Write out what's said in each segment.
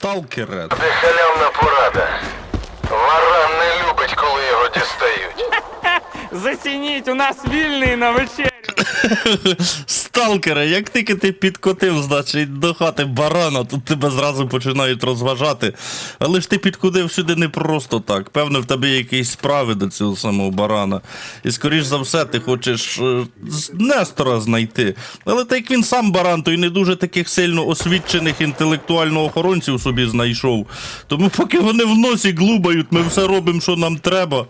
Сталкере. Це халявна порада. Варан не любить, коли його дістають. Зацініть, у нас вільний на вечерю. Сталкере, як тільки ти підкотив, значить, до хати барана, тут тебе зразу починають розважати. Але ж ти підкотив сюди не просто так. Певно, в тебе є якісь справи до цього самого барана. І скоріш за все, ти хочеш е, Нестора знайти. Але так як він сам баран, то й не дуже таких сильно освічених інтелектуально охоронців собі знайшов. Тому поки вони в носі глубають, ми все робимо, що нам треба.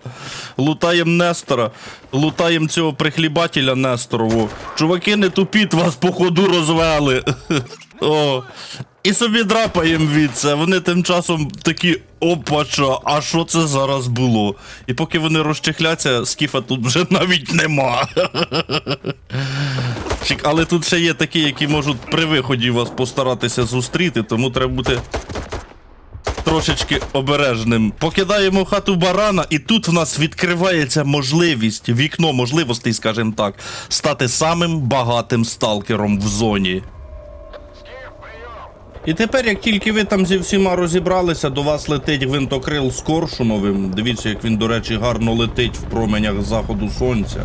Лутаємо Нестора, лутаємо цього прихлібателя Несторову. Чуваки, не тупіть, вас походу розвели. О. І собі драпаєм від це. Вони тим часом такі опача, а що це зараз було? І поки вони розчехляться, скіфа тут вже навіть нема. Але тут ще є такі, які можуть при виході вас постаратися зустріти, тому треба бути трошечки обережним. Покидаємо хату барана, і тут в нас відкривається можливість, вікно можливостей, скажімо так, стати самим багатим сталкером в зоні. І тепер, як тільки ви там зі всіма розібралися, до вас летить гвинтокрил з Коршуновим. Дивіться, як він, до речі, гарно летить в променях заходу сонця.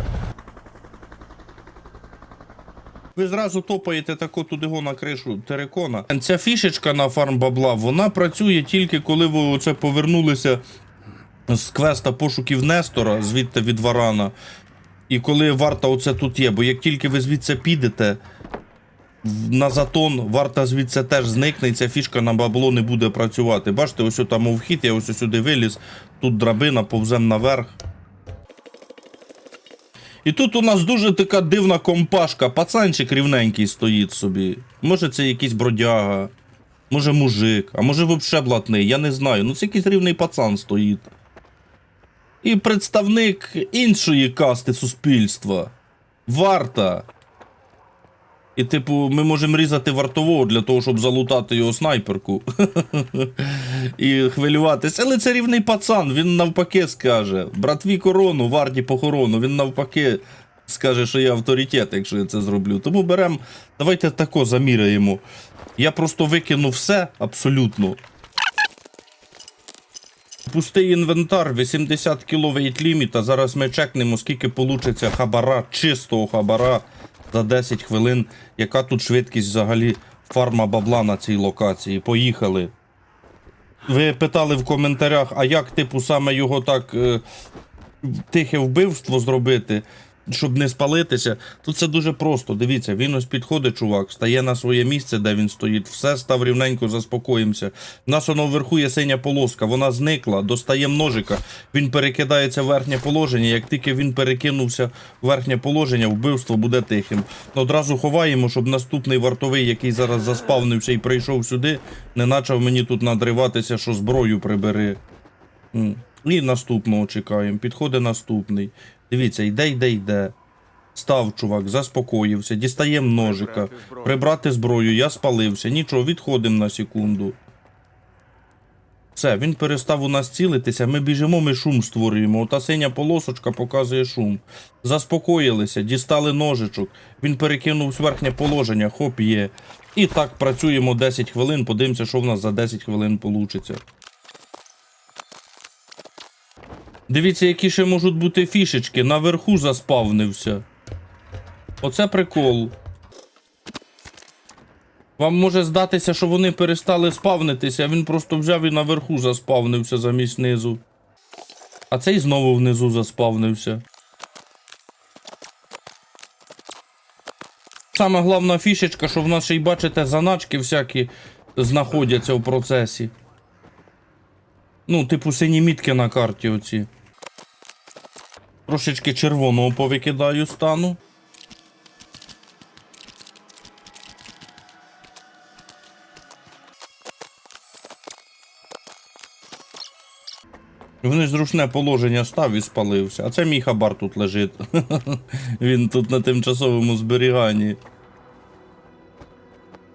Ви зразу топаєте тако туди го на кришу терикона. Ця фішечка на фарм бабла, вона працює тільки коли ви оце повернулися з квеста пошуків Нестора, звідти від Варана. І коли варта оце тут є, бо як тільки ви звідси підете на затон, варта звідси теж зникне, і ця фішка на бабло не буде працювати. Бачите, ось там вхід, я ось сюди виліз, тут драбина, повзем наверх. І тут у нас дуже така дивна компашка. Пацанчик рівненький стоїть собі. Може, це якийсь бродяга, може мужик, а може взагалі блатний, я не знаю. Ну це якийсь рівний пацан стоїть. І представник іншої касти суспільства. Варта. І, типу, ми можемо різати вартового для того, щоб залутати його снайперку. І хвилюватись. Але це рівний пацан, він навпаки скаже: братві корону, варті похорону. Він навпаки скаже, що я авторитет, якщо я це зроблю. Тому беремо, давайте тако заміряємо. Я просто викину все абсолютно. Пустий інвентар, 80 кг вейт ліміта. Зараз ми чекнемо, скільки получиться хабара, чистого хабара за 10 хвилин. Яка тут швидкість взагалі фарма бабла на цій локації? Поїхали. Ви питали в коментарях, а як, типу, саме його так е, тихе вбивство зробити, щоб не спалитися. Тут це дуже просто. Дивіться, він ось підходить, чувак, стає на своє рівне, де він стоїть, все став рівненько, заспокоїмося. У нас воно вверху є синя полоска, вона зникла, достаємо ножика, він перекидається в верхнє положення. Як тільки він перекинувся в верхнє положення, вбивство буде тихим. Одразу ховаємо, щоб наступний вартовий, який зараз заспавнився і прийшов сюди, не почав мені тут надриватися, що зброю прибери. І наступного чекаємо. Підходить наступний. Дивіться, йде, йде, йде. Став, чувак, заспокоївся, дістаємо ножика. Прибрати зброю, я спалився. Нічого, відходимо на секунду. Все, він перестав у нас цілитися, ми біжимо, ми шум створюємо. Ота синя полосочка показує шум. Заспокоїлися, дістали ножичок. Він перекинув верхнє положення, хоп є. І так працюємо 10 хвилин, подивимося, що в нас за 10 хвилин вийде. Дивіться, які ще можуть бути фішечки. Наверху заспавнився. Оце прикол. Вам може здатися, що вони перестали спавнитися, а він просто взяв і наверху заспавнився замість низу. А цей знову внизу заспавнився. Саме головна фішечка, що в нас ще й бачите, заначки всякі знаходяться в процесі. Ну, типу сині мітки на карті оці. Трошечки червоного повикидаю стану. Вони ж зручне положення став і спалився. А це мій хабар тут лежить. Він тут на тимчасовому зберіганні.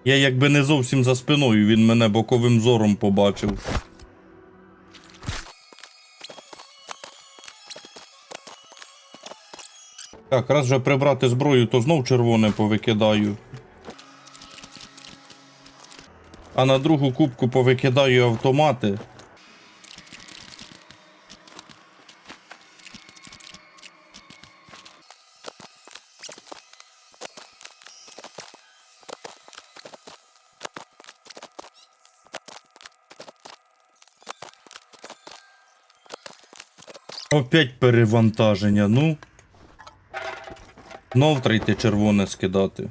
Я якби не зовсім за спиною, він мене боковим зором побачив. Так, раз вже прибрати зброю, то знов червоне повикидаю. а на другу кубку повикидаю автомати. Опять перевантаження, ну. Знов трійте червоне скидати.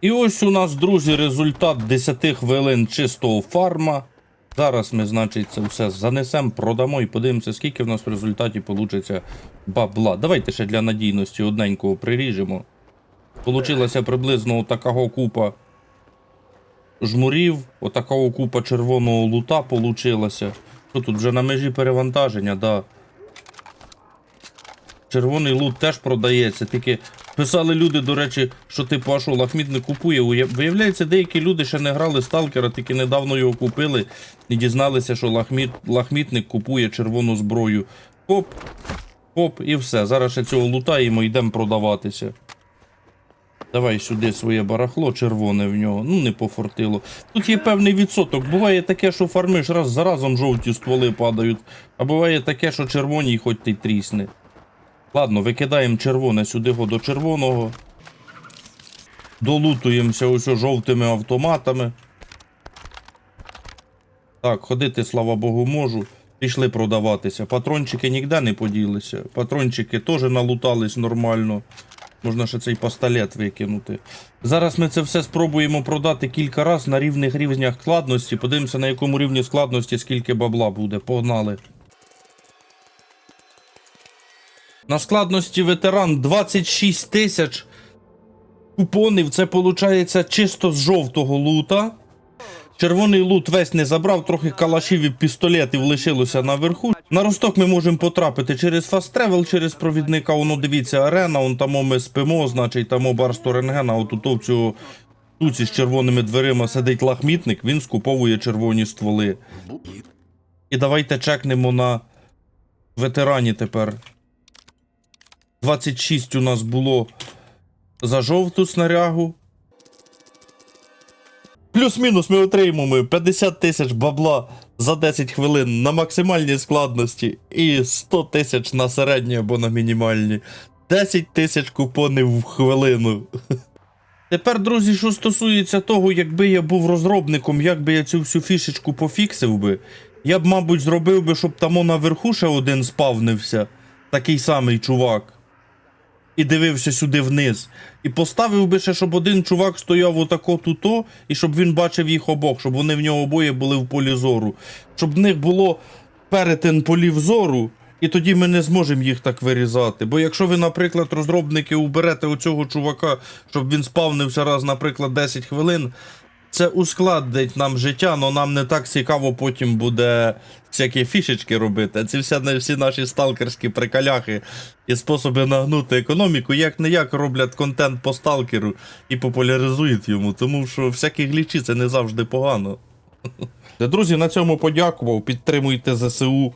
І ось у нас, друзі, результат 10 хвилин чистого фарма. Зараз ми, значить, це все занесемо, продамо і подивимося, скільки в нас в результаті вийде бабла. Давайте ще для надійності одненького приріжемо. Получилася приблизно такого купа жмурів, отакого купа червоного лута получилася. Що тут вже на межі перевантаження, да. Червоний лут теж продається, тільки писали люди, до речі, що типу, а що лахміт не купує. Виявляється, деякі люди ще не грали сталкера, тільки недавно його купили і дізналися, що лахміт, лахмітник купує червону зброю. Хоп, хоп, і все. Зараз ще цього лутаємо, йдемо продаватися. Давай сюди своє барахло червоне в нього. Ну, не пофортило. Тут є певний відсоток. Буває таке, що фармиш раз за разом жовті стволи падають. А буває таке, що червоні, хоч ти трісне. Ладно, викидаємо червоне сюди го до червоного. Долутуємося ось жовтими автоматами. Так, ходити, слава Богу, можу. Пішли продаватися. Патрончики ніде не поділися. Патрончики теж налутались нормально. Можна ще цей пістолет викинути. Зараз ми це все спробуємо продати кілька разів на рівних рівнях складності. Подивимося, на якому рівні складності скільки бабла буде. Погнали. На складності ветеран 26 тисяч купонів. Це виходить чисто з жовтого лута. Червоний лут весь не забрав, трохи калашів і пістолетів лишилося наверху. На росток ми можемо потрапити через фаст тревел, через провідника. Воно дивіться, арена, он там ми спимо, значить там барсту рентгена, отут в цього туці з червоними дверима сидить лахмітник, він скуповує червоні стволи. І давайте чекнемо на ветерані тепер. 26 у нас було за жовту снарягу. Плюс-мінус ми отримуємо 50 тисяч бабла за 10 хвилин на максимальній складності і 100 тисяч на середній або на мінімальній. 10 тисяч купонів в хвилину. Тепер, друзі, що стосується того, якби я був розробником, як би я цю всю фішечку пофіксив би, я б, мабуть, зробив би, щоб там наверху ще один спавнився, такий самий чувак і дивився сюди вниз. І поставив би ще, щоб один чувак стояв отако туто, і щоб він бачив їх обох, щоб вони в нього обоє були в полі зору. Щоб в них було перетин полів зору, і тоді ми не зможемо їх так вирізати. Бо якщо ви, наприклад, розробники уберете оцього чувака, щоб він спавнився раз, наприклад, 10 хвилин. Це ускладнить нам життя, але нам не так цікаво потім буде всякі фішечки робити. Ці всі, всі наші сталкерські приколяхи і способи нагнути економіку, як не як роблять контент по сталкеру і популяризують йому, тому що всякі глічі це не завжди погано. Друзі, на цьому подякував. Підтримуйте ЗСУ.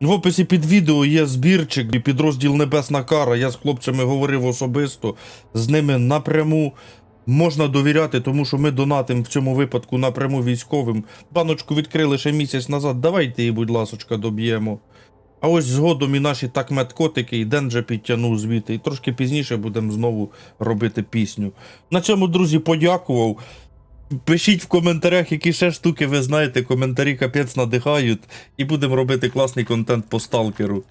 В описі під відео є збірчик і підрозділ Небесна Кара. Я з хлопцями говорив особисто, з ними напряму. Можна довіряти, тому що ми донатимо в цьому випадку напряму військовим. Баночку відкрили ще місяць назад. Давайте її, будь ласочка, доб'ємо. А ось згодом і наші так медкотики, і Денджа підтягнув звідти. І трошки пізніше будемо знову робити пісню. На цьому, друзі, подякував. Пишіть в коментарях, які ще штуки ви знаєте. Коментарі капець надихають. І будемо робити класний контент по сталкеру.